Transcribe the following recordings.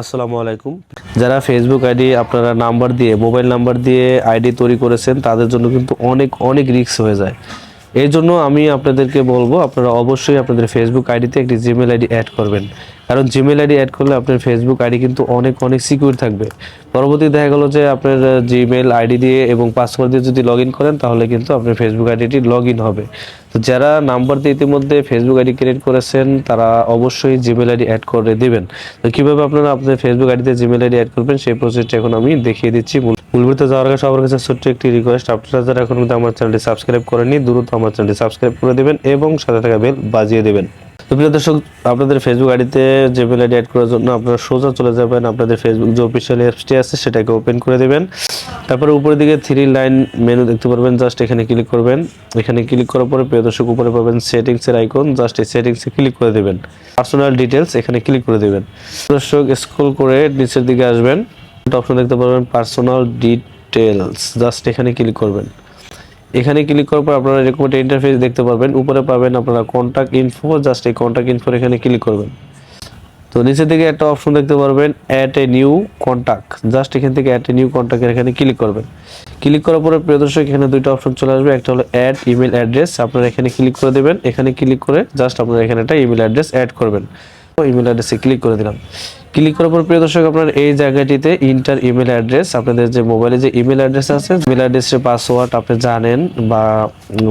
আসসালামু আলাইকুম। যারা ফেসবুক আইডি আপনারা নাম্বার দিয়ে মোবাইল নাম্বার দিয়ে আইডি তৈরি করেছেন, তাদের জন্য কিন্তু অনেক অনেক রিস্ক হয়ে যায়। এই জন্য আমি আপনাদেরকে বলব, আপনারা অবশ্যই আপনাদের ফেসবুক আইডিতে একটি জিমেল আইডি অ্যাড করবেন। কারণ জিমেল আইডি অ্যাড করলে আপনার ফেসবুক আইডি কিন্তু অনেক অনেক সিকিউর থাকবে। পরবর্তী দেখা গেলো যে আপনার জিমেল আইডি দিয়ে এবং পাসওয়ার্ড দিয়ে যদি লগ করেন, তাহলে কিন্তু আপনার ফেসবুক আইডিটি লগ হবে। তো যারা নাম্বার দিয়ে ইতিমধ্যে ফেসবুক আইডি ক্রিয়েট করেছেন, তারা অবশ্যই জিমেল আইডি অ্যাড করে দেবেন। তো কীভাবে আপনারা আপনাদের ফেসবুক আইডিতে জিমেল আইডি অ্যাড করবেন, সেই প্রসেসটা এখন আমি দেখিয়ে দিচ্ছি। মূল মূলভূত যাওয়ার আগে সবার কাছে ছোট্ট একটি রিকোয়েস্ট আপনারা যারা এখন কিন্তু আমার চ্যানেলটি সাবস্ক্রাইব করেননি, দ্রুত আমার চ্যানেলটি সাবস্ক্রাইব করে দেবেন এবং সাথে থাকা বেল বাজিয়ে দেবেন। তো প্রিয় দর্শক, আপনাদের ফেসবুক আইডিতে জিমেল আইডি অ্যাড করার জন্য আপনারা সোজা চলে যাবেন। আপনাদের ফেসবুক যে অফিসিয়াল অ্যাপসটি আছে, সেটাকে ওপেন করে দেবেন। তারপরে উপরের দিকে থ্রি লাইন মেনু দেখতে পারবেন। জাস্ট এখানে ক্লিক করবেন। এখানে ক্লিক করার পরে প্রিয় দর্শক, উপরে পাবেন সেটিংসের আইকন জাস্ট এই সেটিংসে ক্লিক করে দেবেন। পার্সোনাল ডিটেলস এখানে ক্লিক করে দেবেন। দর্শক স্ক্রল করে নিচের দিকে আসবেন। অপশন দেখতে পারবেন পার্সোনাল ডিটেলস জাস্ট এখানে ক্লিক করবেন। এখানে ক্লিক করার পর আপনারা এরকম একটা ইন্টারফেস দেখতে পারবেন। উপরে পাবেন আপনারা কন্ট্যাক্ট ইনফো জাস্ট এই কন্ট্যাক্ট ইনফোর এখানে ক্লিক করবেন। তো নিচের দিকে একটা অপশন দেখতে পারবেন add a new contact just এখান থেকে অ্যাট এ নিউ কন্ট্যাক্টের এখানে ক্লিক করবেন। ক্লিক করার পরে প্রিয় দর্শক, এখানে দুইটা অপশন চলে আসবে। একটা হলো অ্যাড ইমেল অ্যাড্রেস আপনারা এখানে ক্লিক করে দেবেন। এখানে ক্লিক করে জাস্ট আপনারা এখানে একটা ইমেল অ্যাড্রেস অ্যাড করবেন। ইমেল অ্যাড্রেসে ক্লিক করে দিলাম। ক্লিক করার পর, প্রিয় দর্শক, আপনার এই জায়গাটিতে ইন্টার ইমেল অ্যাড্রেস আপনাদের যে মোবাইলে যে ইমেল অ্যাড্রেস আছে ইমেল অ্যাড্রেসের পাসওয়ার্ড আপনি জানেন বা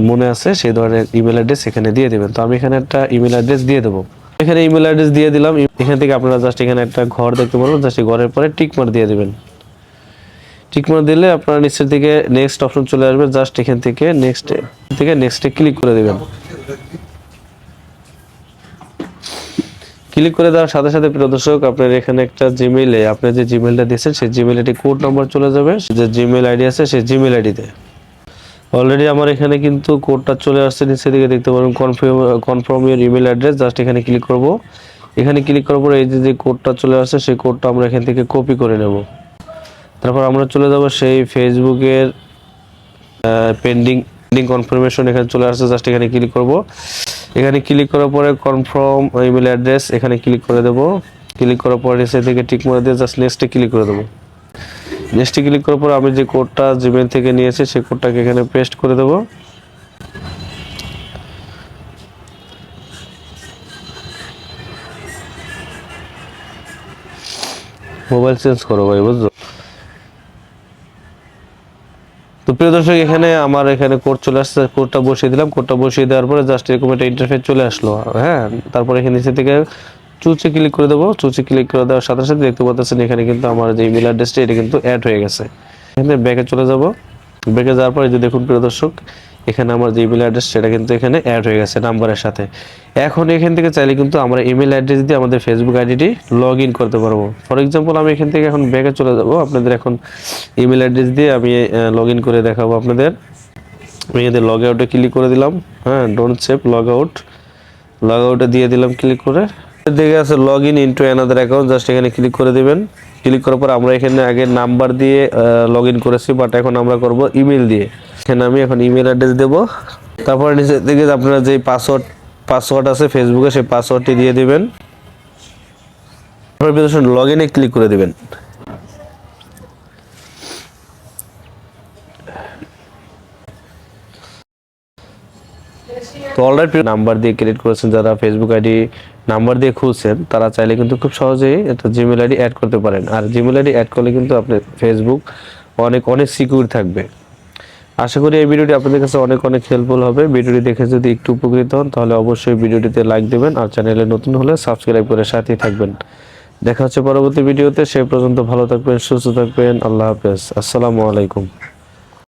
মনে আছে, সেই ধরনের ইমেল অ্যাড্রেস এখানে দিয়ে দেবেন। তো আমি এখানে একটা ইমেল অ্যাড্রেস দিয়ে দেবো। এখানে ইমেল অ্যাড্রেস দিয়ে দিলাম। এখান থেকে আপনারা জাস্ট এখানে একটা ঘর দেখতে পারবেন। জাস্ট এই ঘরের পরে টিক মার দিয়ে দেবেন। টিক মার দিলে আপনারা নিচের দিকে নেক্সট অপশন চলে আসবে। জাস্ট এখান থেকে নেক্সট থেকে নেক্সটে ক্লিক করে দেবেন। ক্লিক করে দেওয়ার সাথে সাথে প্রিয় দর্শক, আপনার এখানে একটা জিমেইলে আপনি যে জিমেইলটা দিয়েছেন, সেই জিমেইল একটি কোড নাম্বার চলে যাবে। যে জিমেইল আইডি আছে, সেই জিমেইল আইডিতে অলরেডি আমার এখানে কিন্তু কোডটা চলে আসছে, নিচে দিকে দেখতে পারেন confirm confirm email address just এখানে ক্লিক করব। এখানে ক্লিক করার পরে এই যে যে কোডটা চলে আসছে, সেই কোডটা আমরা এখান থেকে কপি করে নেব। তারপর আমরা চলে যাব সেই ফেসবুকের পেন্ডিং পেন্ডিং কনফার্মেশন এখানে চলে আসছে জাস্ট এখানে ক্লিক করব। এখানে ক্লিক করার পরে কনফার্ম ইমেল অ্যাড্রেস এখানে ক্লিক করে দেব। ক্লিক করার পরে নিচে থেকে টিক মারে দিয়ে জাস্ট নেক্সটে ক্লিক করে দেবো। নেক্সটে ক্লিক করার পর আমি যে কোডটা জিমেল থেকে নিয়েছি, সেই কোডটাকে এখানে পেস্ট করে দেব। মোবাইল চেঞ্জ করো ভাই, বুঝছ তো প্রিয় দর্শক, এখানে আমার এখানে কোড চলে আসছে। কোডটা বসিয়ে দিলাম। কোডটা বসিয়ে দেওয়ার পরে জাস্ট এরকম একটা ইন্টারফেস চলে আসলো। হ্যাঁ তারপরে এখানে নিচে থেকে চুচে ক্লিক করে দেবো। চুচে ক্লিক করে দেওয়ার সাথে সাথে দেখতে পাচ্ছেন এখানে কিন্তু আমার যে ইমেল অ্যাড্রেসটা এটা কিন্তু অ্যাড হয়ে গেছে। এখানে ব্যাকে চলে যাব। ব্যাকে যাওয়ার পরে যে দেখুন প্রিয় দর্শক এখানে আমার যে ইমেল অ্যাড্রেস সেটা কিন্তু এখানে অ্যাড হয়ে গেছে নাম্বারের সাথে। এখন এখান থেকে চাইলে কিন্তু আমরা ইমেল অ্যাড্রেস দিয়ে আমাদের ফেসবুক আইডিটি লগ ইন করতে পারব। ফর এক্সাম্পল আমি এখান থেকে এখন ব্যাগে চলে যাব। আপনাদের এখন ইমেল অ্যাড্রেস দিয়ে আমি লগ ইন করে দেখাবো আপনাদের। আমি এদের লগ আউটে ক্লিক করে দিলাম। হ্যাঁ don't save log out log আউটে দিয়ে দিলাম ক্লিক করে। দেখে আছে log in into another account just এখানে ক্লিক করে দেবেন। ক্লিক করার পর আমরা এখানে আগে নাম্বার দিয়ে লগ ইন করেছি বাট এখন আমরা করব ইমেল দিয়ে। এখানে আমি এখন ইমেল অ্যাড্রেস দেবো। তারপর নিচে দিকে আপনার যে পাসওয়ার্ড পাসওয়ার্ড আছে ফেসবুকে সেই পাসওয়ার্ডটি দিয়ে দিবেন। তারপর লগ ইনে ক্লিক করে দিবেন। তো অলরেডি নাম্বার দিয়ে ক্রিয়েট করেছেন যারা ফেসবুক আইডি নাম্বার দিয়ে খুলছেন, তারা চাইলে কিন্তু খুব সহজেই একটা জিমেল আইডি অ্যাড করতে পারেন। আর জিমেল আইডি অ্যাড করলে কিন্তু আপনার ফেসবুক অনেক অনেক সিকিউর থাকবে। আশা করি এই ভিডিওটি আপনাদের কাছে অনেক অনেক হেল্পফুল হবে। ভিডিওটি দেখে যদি একটু উপকৃত হন, তাহলে অবশ্যই ভিডিওটিতে লাইক দেবেন আর চ্যানেলে নতুন হলে সাবস্ক্রাইব করে সাথেই থাকবেন। দেখা হচ্ছে পরবর্তী ভিডিওতে, সে পর্যন্ত ভালো থাকবেন, সুস্থ থাকবেন, আল্লাহ হাফেজ। আসসালামু আলাইকুম।